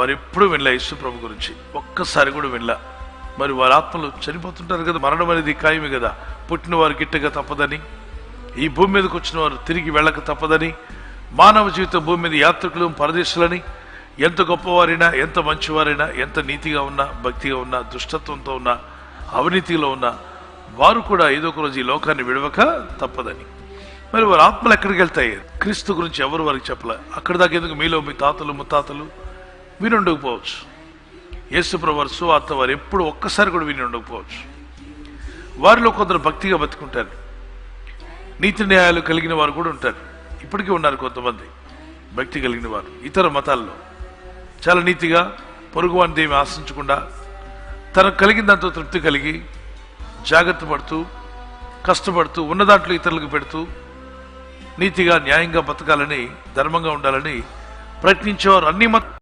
వారు ఎప్పుడు వినలే యేసు ప్రభు గురించి. ఒక్కసారి కూడా వినలే. మరి వారి ఆత్మలు చనిపోతుంటారు కదా మరణం అనేది ఖాయమే కదా. పుట్టిన వారు గిట్టగా తప్పదని ఈ భూమి మీదకి వచ్చిన వారు తిరిగి వెళ్ళక తప్పదని మానవ జీవితం భూమి మీద యాత్రికులు పరదేశులని ఎంత గొప్పవారైనా ఎంత మంచివారైనా ఎంత నీతిగా ఉన్నా భక్తిగా ఉన్నా దుష్టత్వంతో ఉన్నా అవినీతిలో ఉన్నా వారు కూడా ఏదో ఒక రోజు ఈ లోకాన్ని విడవక తప్పదని. మరి వారి ఆత్మలు ఎక్కడికి వెళ్తాయి? క్రీస్తు గురించి ఎవరు వారికి చెప్పలే? అక్కడ దాకా ఎందుకు మీలో మీ తాతలు ముత్తాతలు విని ఉండకపోవచ్చు యేసుప్రభు సువార్త వారు ఎప్పుడు ఒక్కసారి కూడా విని ఉండకపోవచ్చు వారిలో కొందరు భక్తిగా బతుకుంటారు. నీతి న్యాయాలు కలిగిన వారు కూడా ఉంటారు. ఇప్పటికీ ఉన్నారు కొంతమంది భక్తి కలిగిన వారు ఇతర మతాల్లో. చాలా నీతిగా పొరుగు దేవి ఆశించకుండా తనకు కలిగిన దాంతో తృప్తి కలిగి జాగ్రత్త పడుతూ కష్టపడుతూ ఉన్న దాంట్లో ఇతరులకు పెడుతూ నీతిగా న్యాయంగా బతకాలని ధర్మంగా ఉండాలని ప్రయత్నించేవారు అన్ని మత